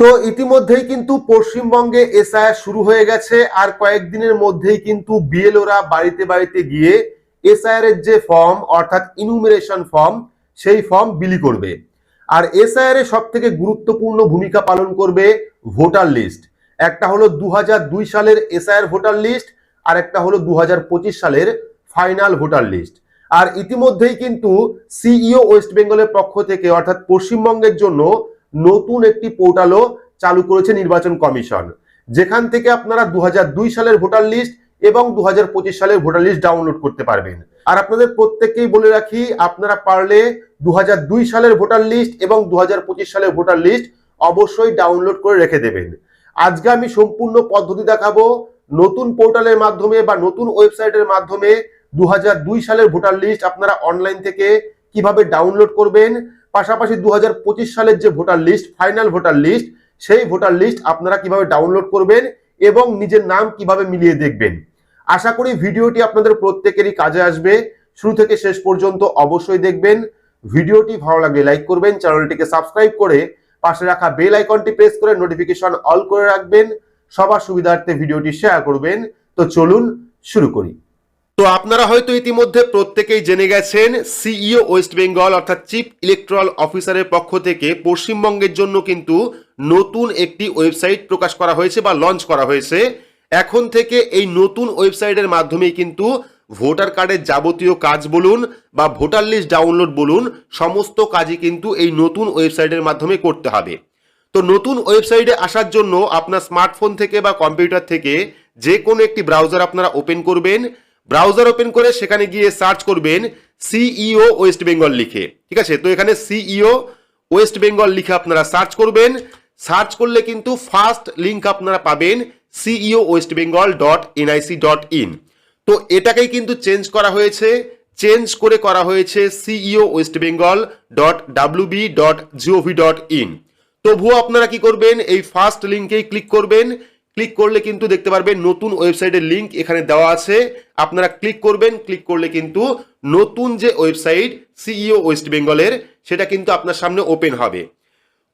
তো ইতিমধ্যেই কিন্তু পশ্চিমবঙ্গে এসআইআর শুরু হয়ে গেছে, আর কয়েকদিনের মধ্যেই কিন্তু বিএলওরা বাড়িতে বাড়িতে গিয়ে এসআইআর এর যে ফর্ম অর্থাৎ ইনুমিনেশন ফর্ম সেই ফর্ম বিলি করবে। আর এসআইআর এর সব থেকে গুরুত্বপূর্ণ ভূমিকা পালন করবে ভোটার লিস্ট। একটা হলো দু দুই সালের এসআইআর ভোটার লিস্ট, আর একটা হলো দু পঁচিশ সালের ফাইনাল ভোটার লিস্ট। আর ইতিমধ্যেই কিন্তু সিইও ওয়েস্ট বেঙ্গলের পক্ষ থেকে, অর্থাৎ পশ্চিমবঙ্গের জন্য নতুন একটি পোর্টালও চালু করেছে নির্বাচন কমিশন। যেখান থেকে আপনারা দু হাজার দুই সালের ভোটার লিস্ট এবং দু হাজার পঁচিশ সালের ভোটার লিস্ট ডাউনলোড করতে পারবেন। আর আপনাদের প্রত্যেককেই বলে রাখি, আপনারা পারলে দু হাজার দুই সালের ভোটার লিস্ট এবং দু হাজার পঁচিশ সালের ভোটার লিস্ট অবশ্যই ডাউনলোড করে রেখে দেবেন। আজকে আমি সম্পূর্ণ পদ্ধতি দেখাবো নতুন পোর্টালের মাধ্যমে বা নতুন ওয়েবসাইটের মাধ্যমে দু হাজার দুই সালের ভোটার লিস্ট আপনারা অনলাইন থেকে কীভাবে ডাউনলোড করবেন, পাশাপাশি দু হাজার পঁচিশ সালের যে voter list final voter list সেই ভোটার লিস্ট আপনারা কীভাবে ডাউনলোড করবেন এবং নিজের নাম কীভাবে মিলিয়ে দেখবেন। আশা করি ভিডিওটি আপনাদের প্রত্যেকেরই কাজে আসবে। শুরু থেকে শেষ পর্যন্ত অবশ্যই দেখবেন। ভিডিওটি ভালো লাগলে লাইক করবেন, চ্যানেলটিকে সাবস্ক্রাইব করে পাশে রাখা বেল আইকনটি প্রেস করে নোটিফিকেশন অল করে রাখবেন। সবার সুবিধার্থে ভিডিওটি শেয়ার করবেন। তো চলুন শুরু করি। তো আপনারা হয়তো ইতিমধ্যে প্রত্যেকেই জেনে গেছেন, সিইও ওয়েস্ট বেঙ্গল অর্থাৎ চিফ ইলেকট্রাল অফিসারের পক্ষ থেকে পশ্চিমবঙ্গের জন্য কিন্তু নতুন একটি ওয়েবসাইট প্রকাশ করা হয়েছে বা লঞ্চ করা হয়েছে। এখন থেকে এই নতুন ওয়েবসাইটের মাধ্যমেই কিন্তু ভোটার কার্ডের যাবতীয় কাজ বলুন বা ভোটার লিস্ট ডাউনলোড বলুন, সমস্ত কাজই কিন্তু এই নতুন ওয়েবসাইটের মাধ্যমে করতে হবে। তো নতুন ওয়েবসাইটে আসার জন্য আপনার স্মার্টফোন থেকে বা কম্পিউটার থেকে যে কোনো একটি ব্রাউজার আপনারা ওপেন করবেন। ব্রাউজার ওপেন করে সেখানে গিয়ে সার্চ করবেন সিইও ওয়েস্ট বেঙ্গল লিখে। ঠিক আছে? তো এখানে সিইও ওয়েস্ট বেঙ্গল লিখে আপনারা সার্চ করবেন। সার্চ করলে কিন্তু ফার্স্ট লিঙ্ক আপনারা পাবেন CEO West Bengal dot NIC dot in তো এটাকেই কিন্তু চেঞ্জ করা হয়েছে। চেঞ্জ করে করা হয়েছে CEO West Bengal dot WB dot GOV dot in তবুও আপনারা কি করবেন? এই ফার্স্ট লিঙ্কেই ক্লিক করবেন। ক্লিক করলে কিন্তু দেখতে পারবেন নতুন ওয়েবসাইটের লিঙ্ক এখানে দেওয়া আছে। আপনারা ক্লিক করবেন, ক্লিক করলে কিন্তু নতুন যে ওয়েবসাইট সিইও ওয়েস্ট বেঙ্গলের, সেটা কিন্তু আপনার সামনে ওপেন হবে।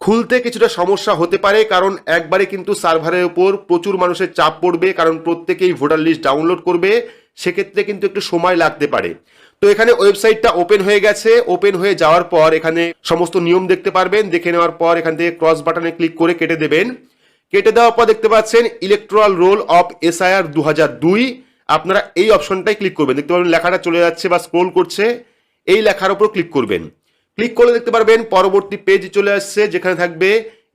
খুলতে কিছুটা সমস্যা হতে পারে, কারণ একবারে কিন্তু সার্ভারের উপর প্রচুর মানুষের চাপ পড়বে, কারণ প্রত্যেকেই ভোটার লিস্ট ডাউনলোড করবে, সেক্ষেত্রে কিন্তু একটু সময় লাগতে পারে। তো এখানে ওয়েবসাইটটা ওপেন হয়ে গেছে। ওপেন হয়ে যাওয়ার পর এখানে সমস্ত নিয়ম দেখতে পারবেন। দেখে নেওয়ার পর এখান থেকে ক্রস বাটনে ক্লিক করে কেটে দেবেন। কেটে দেওয়ার পর দেখতে পাচ্ছেন ইলেকট্রাল রোল অফ এসআইআর দু দুই। আপনারা এই অপশনটাই ক্লিক করবেন। দেখতে পাবেন লেখাটা চলে যাচ্ছে বা স্ক্রোল করছে। এই লেখার উপর ক্লিক করবেন। ক্লিক করলে দেখতে পারবেন পরবর্তী পেজ চলে আসছে, যেখানে থাকবে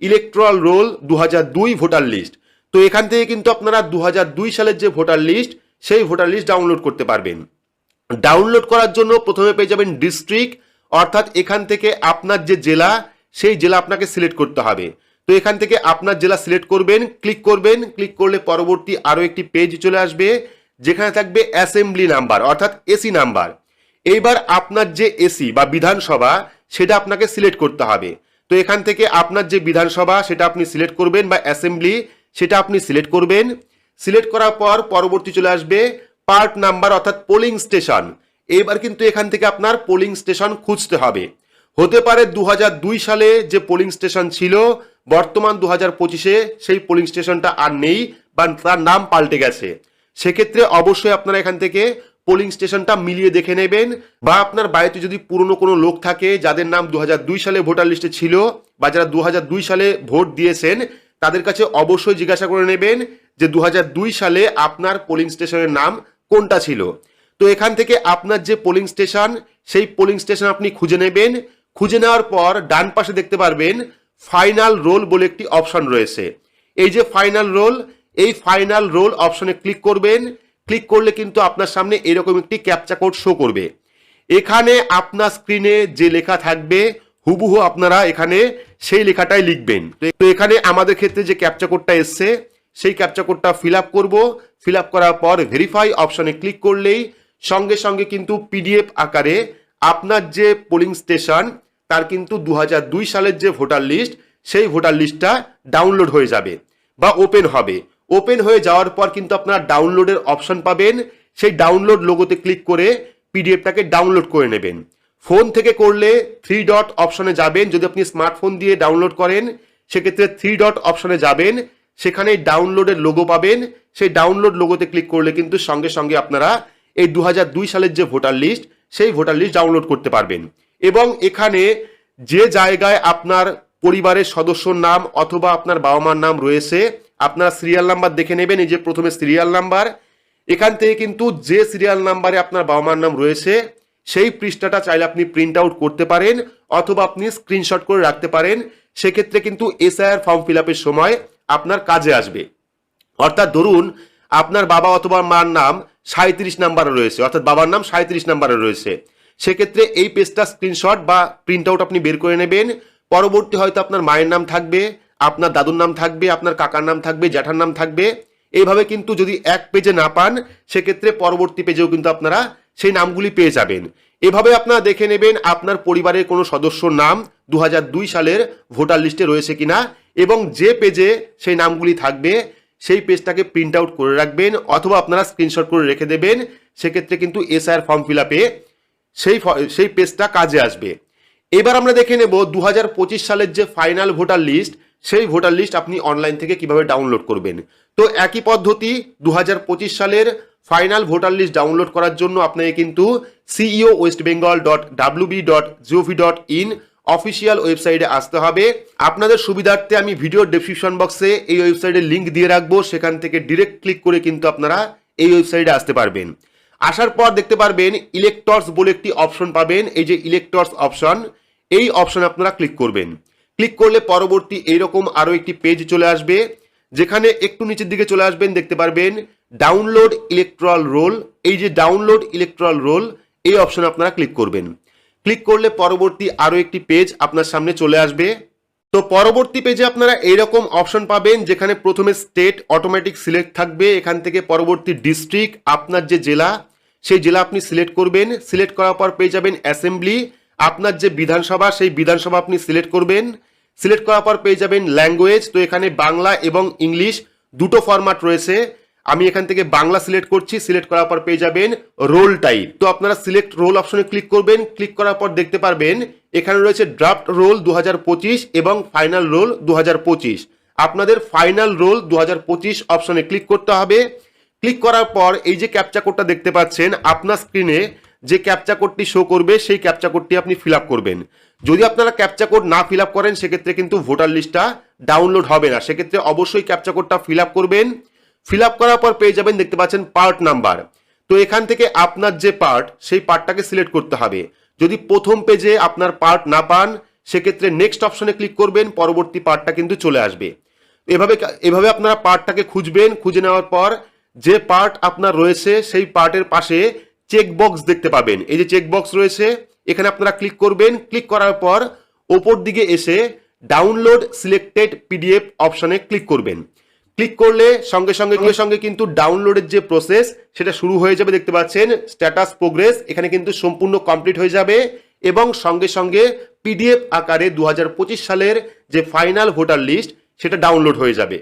ইলেকট্রাল রোল দু দুই ভোটার লিস্ট তো এখান থেকে কিন্তু আপনারা দু দুই সালের যে ভোটার লিস্ট সেই ভোটার লিস্ট ডাউনলোড করতে পারবেন। ডাউনলোড করার জন্য প্রথমে পেয়ে যাবেন ডিস্ট্রিক্ট অর্থাৎ এখান থেকে আপনার যে জেলা, সেই জেলা আপনাকে সিলেক্ট করতে হবে। তো এখান থেকে আপনার জেলা সিলেক্ট করবেন, ক্লিক করবেন, ক্লিক করলে পরবর্তী আরও একটি পেজ চলে আসবে, যেখানে থাকবে অ্যাসেম্বলি নাম্বার, অর্থাৎ এসি নাম্বার। এইবার আপনার যে এসি বা বিধানসভা, সেটা আপনাকে সিলেক্ট করতে হবে। তো এখান থেকে আপনার যে বিধানসভা, সেটা আপনি সিলেক্ট করবেন বা অ্যাসেম্বলি, সেটা আপনি সিলেক্ট করবেন। সিলেক্ট করার পর পরবর্তী চলে আসবে পার্ট নাম্বার, অর্থাৎ পোলিং স্টেশন। এইবার কিন্তু এখান থেকে আপনার পোলিং স্টেশন খুঁজতে হবে। হতে পারে দু হাজার দুই সালে যে পোলিং স্টেশন ছিল বর্তমান দু হাজার পঁচিশে সেই পোলিং স্টেশনটা আর নেই বা তার নাম পাল্টে গেছে। সেক্ষেত্রে অবশ্যই আপনারা এখান থেকে পোলিং স্টেশনটা মিলিয়ে দেখে নেবেন বা আপনার বাড়িতে যদি পুরনো কোনো লোক থাকে যাদের নাম দু হাজার দুই সালে ভোটার লিস্টে ছিল বা যারা দু হাজার দুই সালে ভোট দিয়েছেন, তাদের কাছে অবশ্যই জিজ্ঞাসা করে নেবেন যে দু হাজার দুই সালে আপনার পোলিং স্টেশনের নাম কোনটা ছিল। তো এখান থেকে আপনার যে পোলিং স্টেশন সেই পোলিং স্টেশন আপনি খুঁজে নেবেন। খুঁজে নেওয়ার পর ডান পাশে দেখতে পারবেন ফাইনাল রোল বলে একটি অপশন রয়েছে। এই যে ফাইনাল রোল এই ফাইনাল রোল অপশনে ক্লিক করবেন। ক্লিক করলে কিন্তু আপনার সামনে এরকম একটি ক্যাপচা কোড শো করবে। এখানে আপনার স্ক্রিনে যে লেখা থাকবে, হুবহু আপনারা এখানে সেই লেখাটাই লিখবেন। তো এখানে আমাদের ক্ষেত্রে যে ক্যাপচা কোডটা এসছে, সেই ক্যাপচা কোডটা ফিল আপ করব। ফিল আপ করার পর ভেরিফাই অপশনে ক্লিক করলেই সঙ্গে সঙ্গে কিন্তু পিডিএফ আকারে আপনার যে পোলিং স্টেশন তার কিন্তু দু হাজার দুই সালের যে ভোটার লিস্ট, সেই ভোটার লিস্টটা ডাউনলোড হয়ে যাবে বা ওপেন হবে। ওপেন হয়ে যাওয়ার পর কিন্তু আপনার ডাউনলোডের অপশন পাবেন। সেই ডাউনলোড লোগোতে ক্লিক করে পিডিএফটাকে ডাউনলোড করে নেবেন। ফোন থেকে করলে থ্রি ডট অপশনে যাবেন। যদি আপনি স্মার্টফোন দিয়ে ডাউনলোড করেন, সেক্ষেত্রে থ্রি ডট অপশনে যাবেন। সেখানে ডাউনলোডের লোগো পাবেন। সেই ডাউনলোড লোগোতে ক্লিক করলে কিন্তু সঙ্গে সঙ্গে আপনারা এই দু হাজার দুই সালের যে ভোটার লিস্ট, সেই ভোটার লিস্ট ডাউনলোড করতে পারবেন। এবং এখানে যে জায়গায় আপনার পরিবারের সদস্যর নাম অথবা আপনার বাবা মার নাম রয়েছে, আপনার সিরিয়াল নাম্বার দেখে নেবেন, এই যে প্রথমে সিরিয়াল নাম্বার এখান থেকে কিন্তু যে সিরিয়াল নাম্বারে আপনার বাবা মার নাম রয়েছে, সেই পৃষ্ঠাটা চাইলে আপনি প্রিন্ট আউট করতে পারেন অথবা আপনি স্ক্রিনশট করে রাখতে পারেন। সেক্ষেত্রে কিন্তু এসআইআর ফর্ম ফিল সময় আপনার কাজে আসবে। অর্থাৎ ধরুন, আপনার বাবা অথবা মার নাম সাঁত্রিশ নাম্বারে রয়েছে, অর্থাৎ বাবার নাম সাঁত্রিশ নাম্বারে রয়েছে। সেক্ষেত্রে এই পেজটা স্ক্রিনশট বা প্রিন্ট আউট আপনি বের করে নেবেন। পরবর্তী হয়তো আপনার মায়ের নাম থাকবে, আপনার দাদুর নাম থাকবে, আপনার কাকার নাম থাকবে, জ্যাঠার নাম থাকবে। এইভাবে কিন্তু যদি এক পেজে না পান, সেক্ষেত্রে পরবর্তী পেজেও কিন্তু আপনারা সেই নামগুলি পেয়ে যাবেন। এভাবে আপনারা দেখে নেবেন আপনার পরিবারের কোনো সদস্যর নাম দু হাজার দুই সালের ভোটার লিস্টে রয়েছে কিনা এবং যে পেজে সেই নামগুলি থাকবে, সেই পেজটাকে প্রিন্ট আউট করে রাখবেন অথবা আপনারা স্ক্রিনশট করে রেখে দেবেন। সেক্ষেত্রে কিন্তু এসআইআর ফর্ম ফিল আপে সেই সেই পেজটা কাজে আসবে। এবার আমরা দেখে নেব দু হাজার পঁচিশ সালের যে ফাইনাল ভোটার লিস্ট সেই ভোটার লিস্ট আপনি অনলাইন থেকে কীভাবে ডাউনলোড করবেন। তো একই পদ্ধতি দু হাজার পঁচিশ সালের ফাইনাল ভোটার লিস্ট ডাউনলোড করার জন্য আপনাকে কিন্তু CEO West Bengal dot WB dot GOV dot in official ওয়েবসাইটে আসতে হবে। আপনাদের সুবিধার্থে আমি ভিডিও ডেসক্রিপশন বক্সে এই ওয়েবসাইটের লিঙ্ক দিয়ে রাখব। সেখান থেকে ডিরেক্ট ক্লিক করে কিন্তু আপনারা এই ওয়েবসাইটে আসতে পারবেন। আসার পর দেখতে পারবেন ইলেক্টরস বলে একটি অপশন পাবেন। এই যে ইলেক্টরস অপশন এই অপশন আপনারা ক্লিক করবেন। ক্লিক করলে পরবর্তী এইরকম আরও একটি পেজ চলে আসবে, যেখানে একটু নিচের দিকে চলে আসবেন, দেখতে পারবেন ডাউনলোড ইলেকট্রাল রোল এই যে ডাউনলোড ইলেকট্রাল রোল এই অপশন আপনারা ক্লিক করবেন। ক্লিক করলে পরবর্তী আরও একটি পেজ আপনার সামনে চলে আসবে। তো পরবর্তী পেজে আপনারা এইরকম অপশন পাবেন, যেখানে প্রথমে স্টেট অটোমেটিক সিলেক্ট থাকবে, এখান থেকে পরবর্তী ডিস্ট্রিক্ট আপনার যে জেলা, সেই জেলা আপনি সিলেক্ট করবেন। সিলেক্ট করার পর পেয়ে যাবেন অ্যাসেম্বলি আপনার যে বিধানসভা, সেই বিধানসভা আপনি সিলেক্ট করবেন। সিলেক্ট করার পর পেয়ে যাবেন ল্যাঙ্গুয়েজ তো এখানে বাংলা এবং ইংলিশ দুটো ফরম্যাট রয়েছে। আমি এখান থেকে বাংলা সিলেক্ট করছি সিলেক্ট করার পর পেয়ে যাবেন রোল টাইপ তো আপনারা সিলেক্ট রোল অপশনে ক্লিক করবেন ক্লিক করার পর দেখতে পারবেন এখানে রয়েছে ড্রাফট রোল দু হাজার পঁচিশ এবং ফাইনাল রোল দু হাজার পঁচিশ। আপনাদের ফাইনাল রোল দু অপশনে ক্লিক করতে হবে। ক্লিক করার পর এই যে ক্যাপচা কোডটা দেখতে পাচ্ছেন, আপনার স্ক্রিনে যে ক্যাপচা কোডটি শো করবে, সেই ক্যাপচা কোডটি আপনি ফিল করবেন। যদি আপনারা ক্যাপচা কোড না ফিল করেন, সেক্ষেত্রে কিন্তু ভোটার লিস্টটা ডাউনলোড হবে না। সেক্ষেত্রে অবশ্যই ক্যাপচা কোডটা ফিল করবেন। ফিল করার পর পেয়ে যাবেন, দেখতে পাচ্ছেন পার্ট নাম্বার তো এখান থেকে আপনার যে পার্ট সেই পার্টটাকে সিলেক্ট করতে হবে। যদি প্রথম পেজে আপনার পার্ট না পান, সেক্ষেত্রে নেক্সট অপশনে ক্লিক করবেন, পরবর্তী পার্টটা কিন্তু চলে আসবে। এভাবে এভাবে আপনারা পার্টটাকে খুঁজবেন, খুঁজে নেওয়ার পর যে পার্ট আপনার রয়েছে, সেই পার্টের পাশে চেক বক্স দেখতে পাবেন। এই যে চেকবক্স রয়েছে, এখানে আপনারা ক্লিক করবেন। ক্লিক করার পর ওপর দিকে এসে ডাউনলোড সিলেক্টেড পিডিএফ অপশনে ক্লিক করবেন। ক্লিক করলে সঙ্গে সঙ্গে সঙ্গে সঙ্গে কিন্তু ডাউনলোডের যে প্রসেস সেটা শুরু হয়ে যাবে, দেখতে পাচ্ছেন। স্ট্যাটাস প্রোগ্রেস এখানে কিন্তু সম্পূর্ণ কমপ্লিট হয়ে যাবে। এবং সঙ্গে সঙ্গে পিডিএফ আকারে দু হাজার পঁচিশ সালের যে ফাইনাল ভোটার লিস্ট সেটা ডাউনলোড হয়ে যাবে।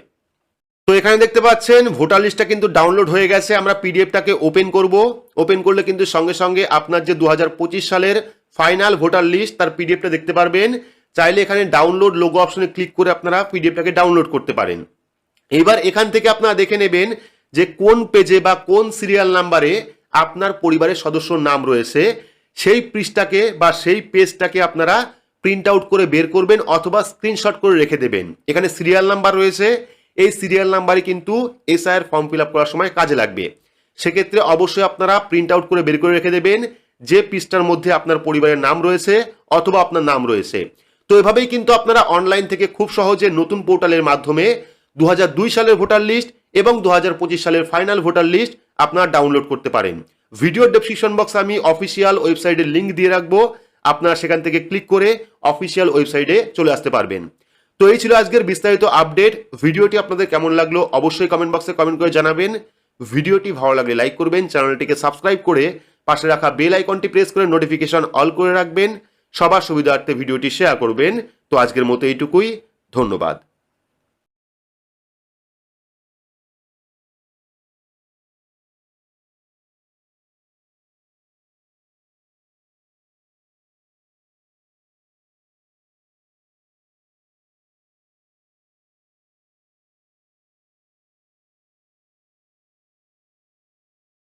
তো এখানে দেখতে পাচ্ছেন ভোটার লিস্টটা কিন্তু ডাউনলোড হয়ে গেছে। আমরা পিডিএফটাকে ওপেন করব। ওপেন করলে কিন্তু সঙ্গে সঙ্গে আপনার যে দু হাজার পঁচিশ সালের ফাইনাল ভোটার লিস্ট তার পিডিএফটা দেখতে পারবেন। চাইলে এখানে ডাউনলোড লোগো অপশনে ক্লিক করে আপনারা পিডিএফটাকে ডাউনলোড করতে পারেন। এবার এখান থেকে আপনারা দেখে নেবেন যে কোন পেজে বা কোন সিরিয়াল নাম্বারে আপনার পরিবারের সদস্যর নাম রয়েছে। সেই পৃষ্ঠাকে বা সেই পেজটাকে আপনারা প্রিন্ট আউট করে বের করবেন অথবা স্ক্রিনশট করে রেখে দেবেন। এখানে সিরিয়াল নাম্বার রয়েছে। এই সিরিয়াল নাম্বারই কিন্তু এসআইয়ের ফর্ম ফিল আপ করার সময় কাজে লাগবে। সেক্ষেত্রে অবশ্যই আপনারা প্রিন্ট আউট করে বের করে রেখে দেবেন যে পৃষ্ঠার মধ্যে আপনার পরিবারের নাম রয়েছে অথবা আপনার নাম রয়েছে। তো এভাবেই কিন্তু আপনারা অনলাইন থেকে খুব সহজে নতুন পোর্টালের মাধ্যমে দু হাজার দুই সালের ভোটার লিস্ট এবং দু হাজার পঁচিশ সালের ফাইনাল ভোটার লিস্ট আপনারা ডাউনলোড করতে পারেন। ভিডিও ডেসক্রিপশন বক্সে আমি অফিসিয়াল ওয়েবসাইটের লিঙ্ক দিয়ে রাখব। আপনারা সেখান থেকে ক্লিক করে অফিসিয়াল ওয়েবসাইটে চলে আসতে পারবেন। তো এই ছিল আজকের বিস্তারিত আপডেট। ভিডিওটি আপনাদের কেমন লাগল অবশ্যই কমেন্ট বক্সে কমেন্ট করে জানাবেন। ভিডিওটি ভালো লাগলে লাইক করবেন, চ্যানেলটিকে সাবস্ক্রাইব করে পাশে রাখা বেল আইকনটি প্রেস করে নোটিফিকেশন অল করে রাখবেন। সবার সুবিধার্থে ভিডিওটি শেয়ার করবেন। তো আজকের মতো এইটুকুই। ধন্যবাদ।